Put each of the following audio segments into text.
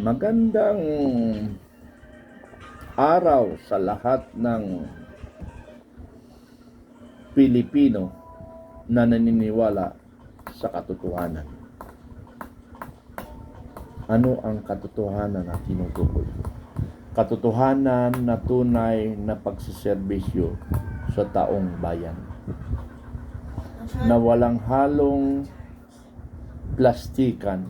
Magandang araw sa lahat ng Pilipino na naniniwala sa katotohanan. Ano ang katotohanan na tinutukoy? Katotohanan na tunay na pagsiservisyo sa taong bayan na walang halong plastikan,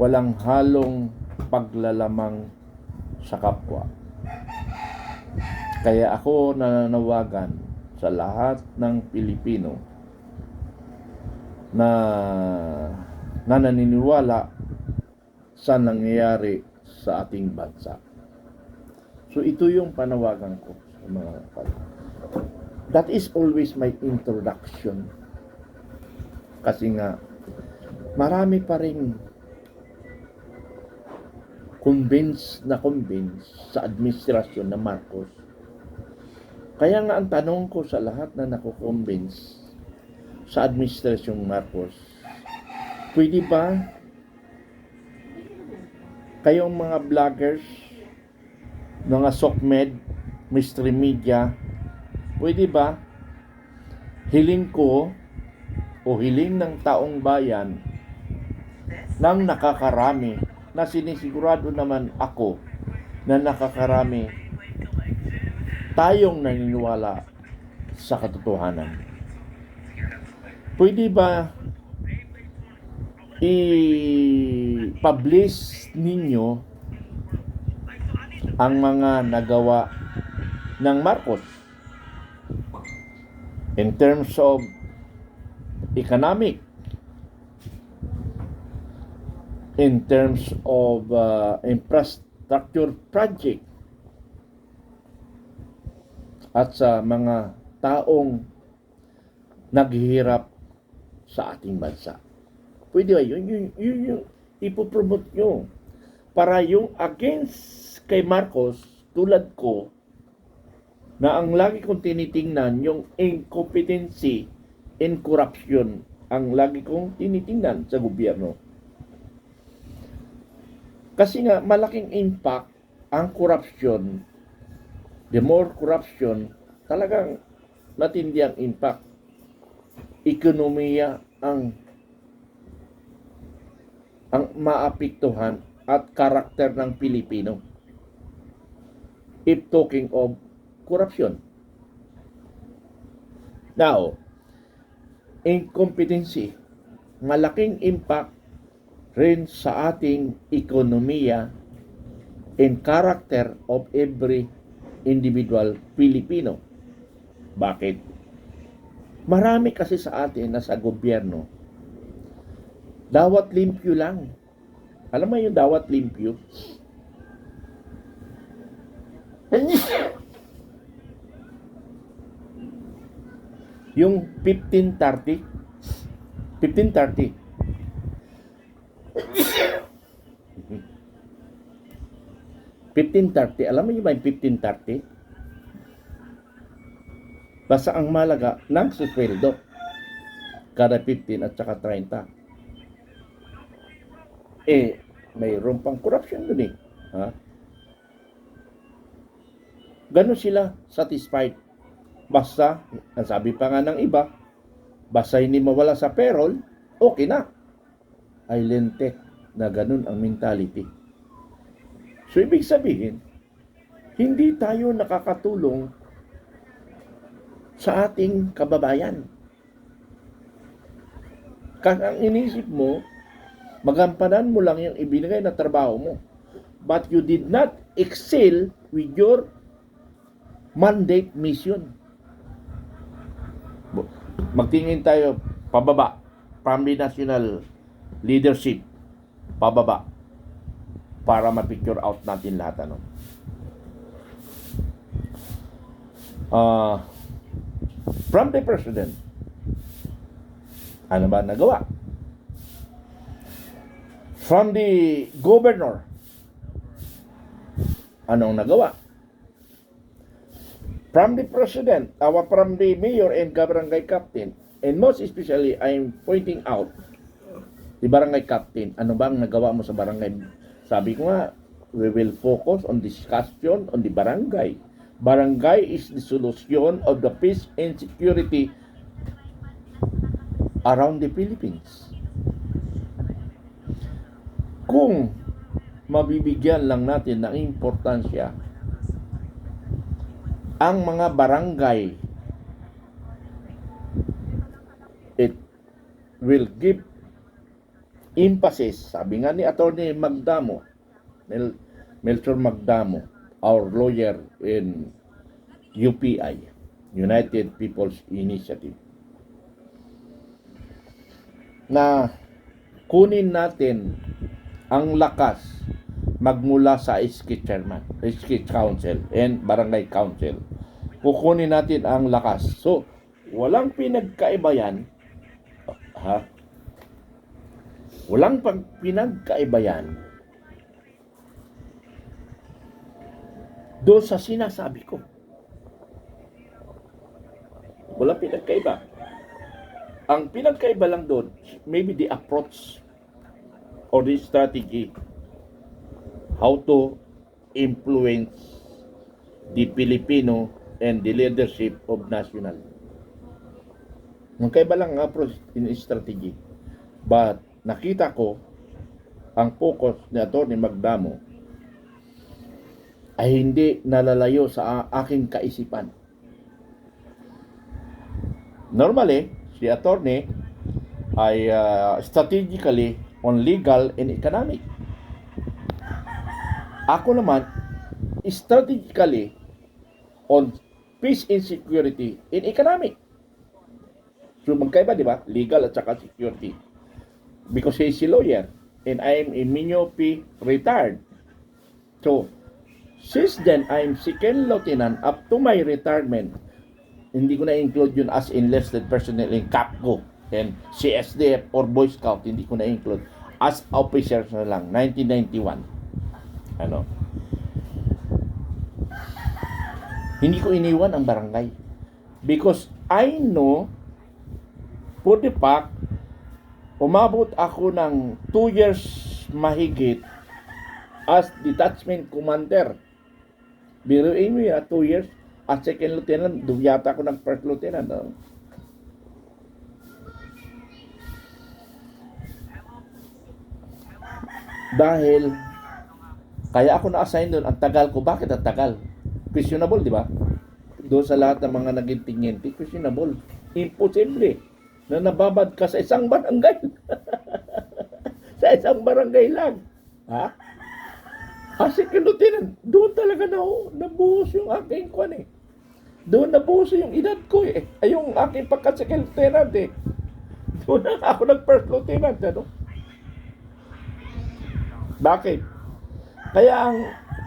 walang halong paglalamang sa kapwa. Kaya ako nananawagan sa lahat ng Pilipino na, na naniniwala sa nangyayari sa ating bansa. So ito yung panawagan ko sa mga kapatid. That is always my introduction. Kasi nga, marami pa rin convince na convince sa administrasyon na Marcos. Kaya nga ang tanong ko sa lahat na nakukonvince sa administrasyong Marcos, pwede ba kayong mga vloggers, mga SOCMED, mystery media, pwede ba hiling ko o hiling ng taong bayan ng nakakarami na sinisigurado naman ako na nakakarami tayong naniniwala sa katotohanan. Pwede ba i-publish ninyo ang mga nagawa ng Marcos in terms of economic in terms of uh, infrastructure project at sa mga taong naghihirap sa ating bansa. Pwede ba yun? Yun, yun yung ipopromote nyo. Para yung against kay Marcos, tulad ko, na ang lagi kong tinitingnan, yung incompetency and corruption, ang lagi kong tinitingnan sa gobyerno. Kasi nga, malaking impact ang corruption. The more corruption, talagang matindi ang impact. Ekonomiya ang ang maapektuhan at karakter ng Pilipino. If talking of corruption. Now, incompetency, malaking impact rin sa ating ekonomiya and character of every individual Filipino. Bakit? Marami kasi sa atin na sa gobyerno, dawat limpyo lang. Alam mo yung dawat limpyo? yung 1530 1530 1530, alam mo ba yung 1530? Basta ang malaga ng susweldo. Kada 15 at saka 30. Eh, mayroon pang corruption dun eh. Ha? Ganon sila satisfied. Basta, ang sabi pa nga ng iba, basta hindi mawala sa payroll, okay na. Ay lente na ganun ang mentality. So, ibig sabihin, hindi tayo nakakatulong sa ating kababayan. Kung ang inisip mo, magampanan mo lang yung ibinigay na trabaho mo. But you did not excel with your mandate mission. Magtingin tayo pababa the national leadership pababa para ma-picture out natin lahat ano. Uh, from the president, ano ba nagawa? From the governor, anong nagawa? From the president, our from the mayor and barangay captain, and most especially, I'm pointing out the barangay captain, ano bang nagawa mo sa barangay Sabi ko nga, we will focus on discussion on the barangay. Barangay is the solution of the peace and security around the Philippines. Kung mabibigyan lang natin ng importansya ang mga barangay it will give emphasis sabi nga ni attorney Magdamo Mel, Melchor Magdamo our lawyer in UPI United People's Initiative na kunin natin ang lakas magmula sa SK chairman, SK council and barangay council. Kukunin natin ang lakas. So, walang pinagkaiba yan. Ha? Walang pag pinagkaiba yan doon sa sinasabi ko. Walang pinagkaiba. Ang pinagkaiba lang doon, maybe the approach or the strategy how to influence the Filipino and the leadership of national. Magkaiba lang ang approach in strategy. But nakita ko ang focus ni Atty. Magdamo ay hindi nalalayo sa aking kaisipan. Normally, si attorney ay uh, strategically on legal and economic. Ako naman, strategically on peace and security and economic. So magkaiba, di ba? Legal at saka security. Because he is a lawyer and I am a Minyo P. retired. So, since then, I am second lieutenant up to my retirement. Hindi ko na-include yun as enlisted personnel in CAPCO and CSDF or Boy Scout. Hindi ko na-include. As officers na lang, 1991. Ano? Hindi ko iniwan ang barangay. Because I know for the fact, umabot ako ng 2 years mahigit as detachment commander. Biruin mo yan, 2 years. As second lieutenant, doon yata ako ng first lieutenant. no? Dahil, kaya ako na-assign doon, ang tagal ko. Bakit ang tagal? Questionable, di ba? Doon sa lahat ng mga naging tingenti, questionable. Imposible na nababad ka sa isang barangay. sa isang barangay lang. Ha? Kasi kinutin, doon talaga na nabuhos yung aking kwan eh. Doon nabuhos yung edad ko eh. Ay yung aking pagka-second lieutenant eh. Doon na ako nag-first lieutenant. Ano? Bakit? Kaya ang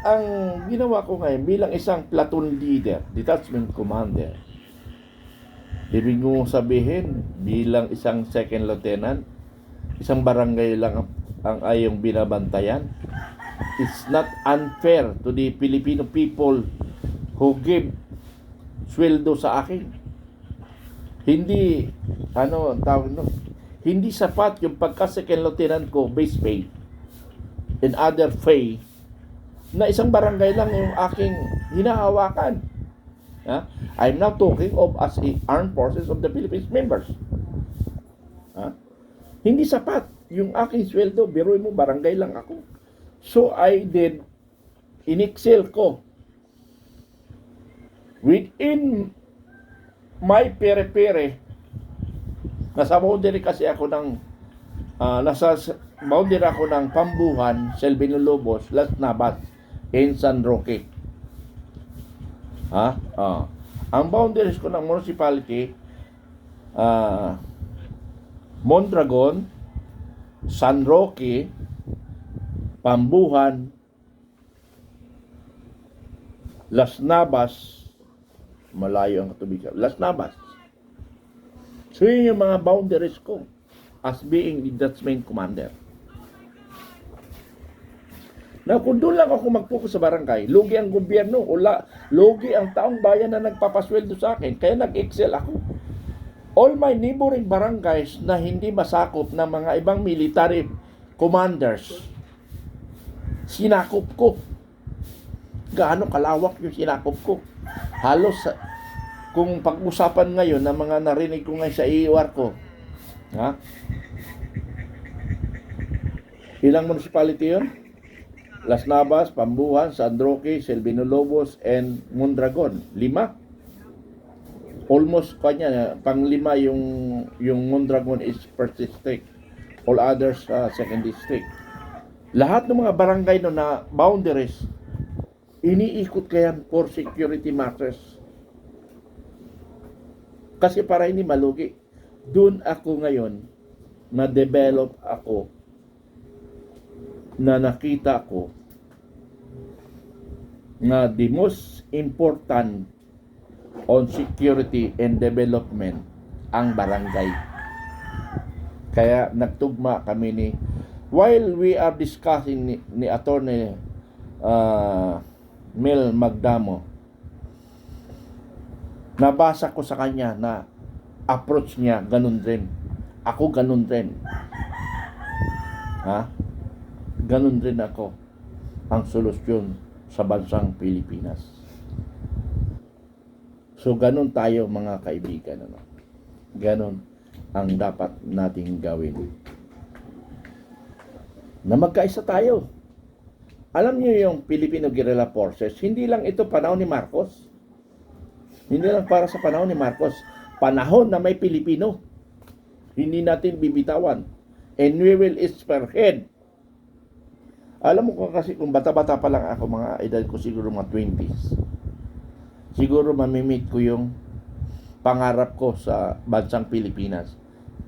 ang ginawa ko ngayon bilang isang platoon leader, detachment commander, ibig mo sabihin bilang isang second lieutenant, isang barangay lang ang, ayong binabantayan. It's not unfair to the Filipino people who give sweldo sa akin. Hindi, ano, tawag no, hindi sapat yung pagka second lieutenant ko, base pay, and other pay, na isang barangay lang yung aking hinahawakan. Ha? I'm now talking of as a armed forces of the Philippines members. Ha? Hindi sapat yung aking sweldo. Biruin mo, barangay lang ako. So I did, in-excel ko. Within my pere-pere, nasa boundary kasi ako ng, ah, nasa boundary ako ng Pambuhan, Selvino Lobos, Las Navas, in San Roque. Ha? Ah. Ang boundaries ko ng municipality, ah, Mondragon, San Roque, Pambuhan, Las Navas, malayo ang tubig. Las Navas. So yun yung mga boundaries ko as being the detachment commander. Na kung doon lang ako mag-focus sa barangay, lugi ang gobyerno, ula, lugi ang taong bayan na nagpapasweldo sa akin, kaya nag-excel ako. All my neighboring barangays na hindi masakop ng mga ibang military commanders, sinakop ko. Gaano kalawak yung sinakop ko. Halos kung pag-usapan ngayon ng mga narinig ko ngayon sa IOR ko, ha? Ilang municipality yun? Las Navas, Pambuhan, San Roque, Silvino Lobos, and Mondragon. Lima. Almost kanya, panglima yung yung Mondragon is first district. All others uh, second district. Lahat ng mga barangay no na boundaries, iniikot kaya for security matters. Kasi para hindi malugi. Doon ako ngayon, na-develop ako na nakita ko na the most important on security and development ang barangay. Kaya nagtugma kami ni while we are discussing ni, ni attorney uh, Mel Magdamo nabasa ko sa kanya na approach niya ganun rin. Ako ganun rin. Ha? Ganun rin ako ang solusyon sa bansang Pilipinas. So ganun tayo mga kaibigan ano. Ganun ang dapat nating gawin. Na magkaisa tayo. Alam niyo yung Filipino Guerrilla Forces, hindi lang ito panahon ni Marcos. Hindi lang para sa panahon ni Marcos. Panahon na may Pilipino. Hindi natin bibitawan. And we will spearhead. Alam mo ko kasi kung bata-bata pa lang ako, mga edad ko siguro mga 20s. Siguro mamimit ko yung pangarap ko sa bansang Pilipinas.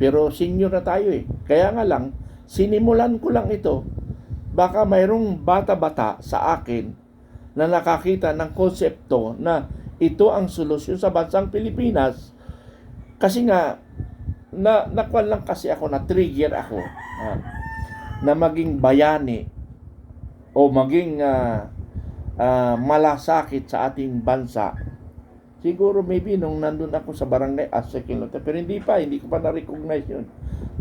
Pero senior na tayo eh. Kaya nga lang, sinimulan ko lang ito. Baka mayroong bata-bata sa akin na nakakita ng konsepto na ito ang solusyon sa bansang Pilipinas. Kasi nga, na nakuha lang kasi ako, na trigger ako ah, na maging bayani o maging ah, ah, malasakit sa ating bansa. Siguro maybe nung nandun ako sa barangay as second lieutenant, pero hindi pa, hindi ko pa na-recognize yun.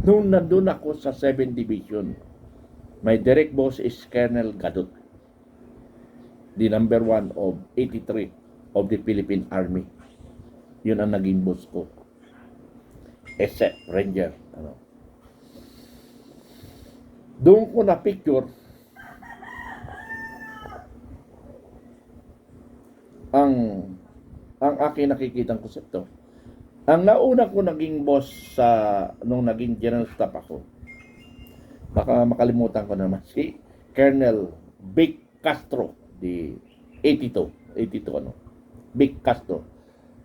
Nung nandun ako sa 7th Division, my direct boss is Colonel Gadot, the number one of 83 of the Philippine Army. Yun ang naging boss ko. SF Ranger. Ano. Doon ko na picture ang ang aking nakikitang konsepto. Ang nauna ko naging boss sa nung naging general staff ako. Baka makalimutan ko naman si Colonel Vic Castro di 82, 82 ano. Vic Castro.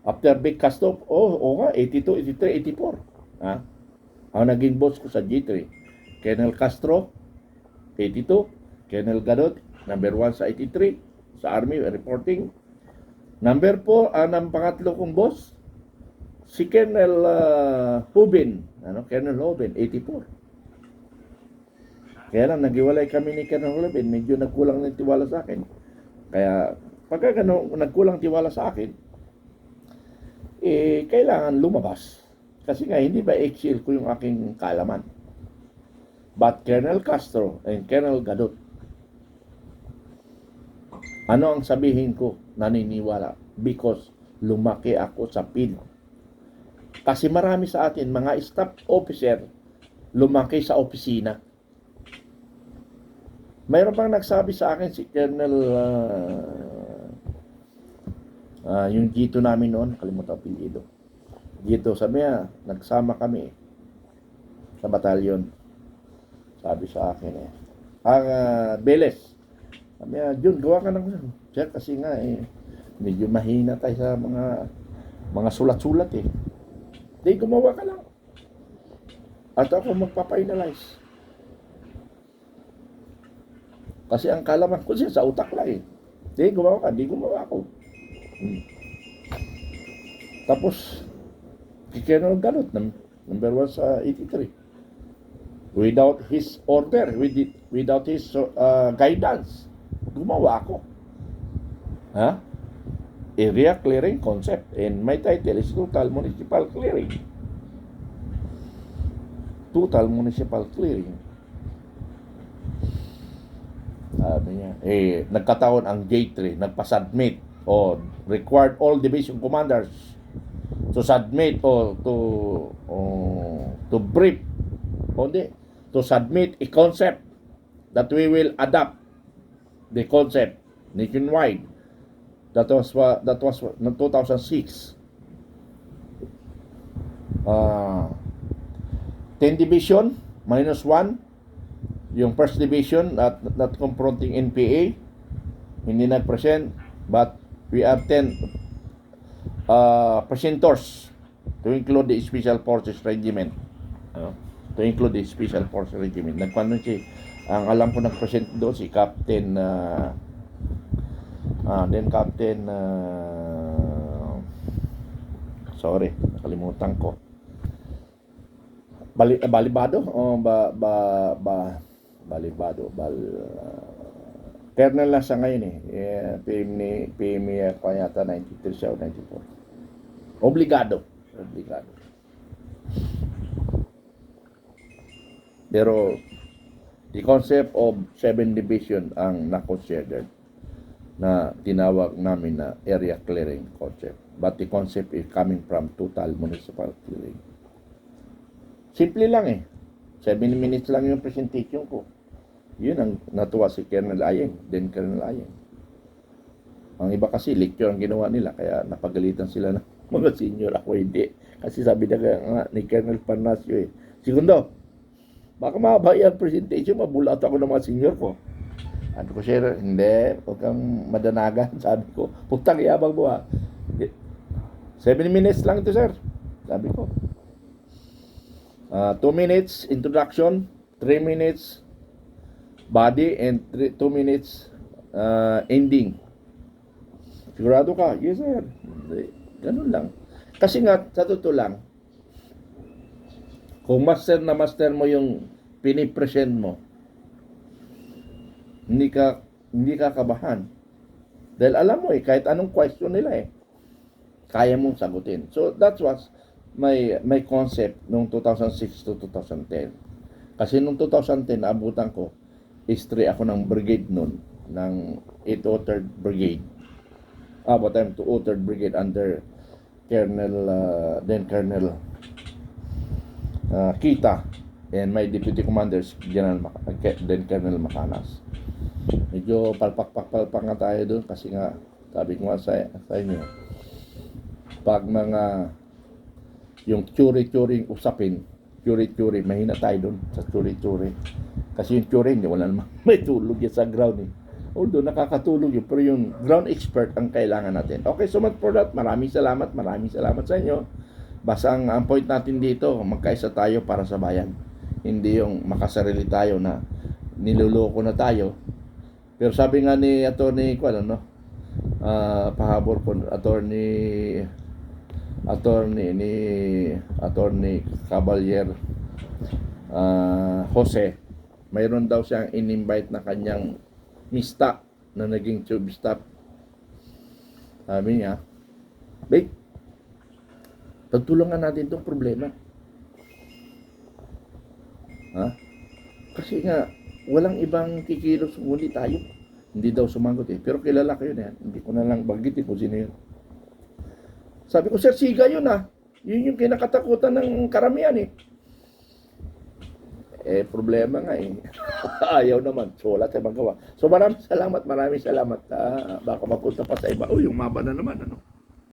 After Vic Castro, oh, oh nga, 82, 83, 84. Ha? Ang naging boss ko sa G3. Colonel Castro, 82. Colonel Gadot, number 1 sa 83. Sa Army, reporting. Number 4, ang ang pangatlo kong boss, si Colonel uh, Hubin. Ano? Colonel Hubin, 84. Kaya lang, nagiwalay kami ni Colonel Hubin. Medyo nagkulang ng tiwala sa akin. Kaya, pagka gano, nagkulang tiwala sa akin, eh, kailangan lumabas. Kasi nga, hindi ba exil ko yung aking kalaman. But Colonel Castro and Colonel Gadot, ano ang sabihin ko? Naniniwala. Because lumaki ako sa PIL. Kasi marami sa atin, mga staff officer, lumaki sa opisina. Mayroon pang nagsabi sa akin si Colonel uh, uh, yung Gito namin noon, kalimutan apelyido. Gito, sabi niya, nagsama kami sa batalyon. Sabi sa akin eh. Ang uh, Beles, sabi niya, Jun, gawa ka ng Sir, kasi nga eh, medyo mahina tayo sa mga mga sulat-sulat eh. Di, gumawa ka lang. At ako magpapa-finalize. Kasi ang kalaman ko siya sa utak lang eh. Di, gumawa ka. Di, gumawa ako. Hmm. Tapos, kikinol ganot, num- number one sa 83. Without his order, with it- without his uh, guidance, gumawa ako. Ha? Area clearing concept. And my title is Total Municipal Clearing. Total Municipal Clearing. Sabi niya, eh, nagkataon ang J3, nagpa-submit o required all division commanders to submit o to o, to brief o to submit a concept that we will adopt the concept nationwide. That was wa- that was wa- no 2006. Ah 10 division minus 1 yung first division at not confronting NPA hindi nag-present but we have 10 uh, presenters to include the Special Forces Regiment ano, to include the Special Forces Regiment nagpaano si ang alam ko nag-present doon si Captain uh, ah then Captain uh, sorry nakalimutan ko Bali, balibado o ba ba ba balibado bal uh, Colonel na siya ngayon eh. eh PM ni PM ni ako yata 93 siya o 94. Obligado. Obligado. Pero the concept of 7 division ang na-considered na tinawag namin na area clearing concept. But the concept is coming from total municipal clearing. Simple lang eh. 7 minutes lang yung presentation ko. Yun ang natuwa si Colonel Ayeng, then Colonel Ayeng. Ang iba kasi lecture ang ginawa nila, kaya napagalitan sila ng mga senior. Ako hindi. Kasi sabi na nga ni Colonel Parnasio eh, Segundo, baka mahaba yung presentation, mabulat ako ng mga senior ko. Sabi ko, sir, hindi, huwag kang madanagan. Sabi ko, putang yabang mo ha. 7 minutes lang ito, sir. Sabi ko. 2 minutes introduction, 3 minutes body, and 2 minutes uh, ending. Sigurado ka? Yes, sir. Ganun lang. Kasi nga, sa totoo lang, kung master na master mo yung pinipresent mo, hindi ka hindi ka kabahan. Dahil alam mo eh, kahit anong question nila eh, kaya mong sagutin. So that was my my concept nung 2006 to 2010. Kasi nung 2010 naabutan ko history ako ng brigade noon ng 803rd Brigade. Ah, what time to 3rd Brigade under Colonel uh, then Colonel uh, Kita and my deputy commanders General Mac- uh, then Colonel Macanas. Medyo palpak-palpak nga tayo doon kasi nga sabi ko nga sa, sa inyo pag mga yung churi-churing usapin, churi-churi, mahina tayo doon sa churi-churi. Kasi yung churi, hindi wala naman may tulog yan sa ground eh. Although nakakatulog yun, pero yung ground expert ang kailangan natin. Okay, so much for that. Maraming salamat, maraming salamat sa inyo. Basta ang, ang point natin dito, magkaisa tayo para sa bayan. Hindi yung makasarili tayo na niloloko na tayo. Pero sabi nga ni Attorney, ko, ano, no? Ah, pahabor ko, Attorney attorney ni attorney Caballero ah, Jose mayroon daw siyang in-invite na kanyang mista na naging tube stop sabi niya babe pagtulungan natin itong problema ha kasi nga walang ibang kikilos ngunit tayo hindi daw sumagot eh pero kilala ko yun eh hindi ko na lang bagitin kung sino yun sabi ko, Sir, siga yun ah. Yun yung kinakatakutan ng karamihan eh. Eh, problema nga eh. Ayaw naman. So, wala tayong magawa. So, maraming salamat, maraming salamat. Ah, baka mapunta pa sa iba. Oh, yung maba na naman, ano.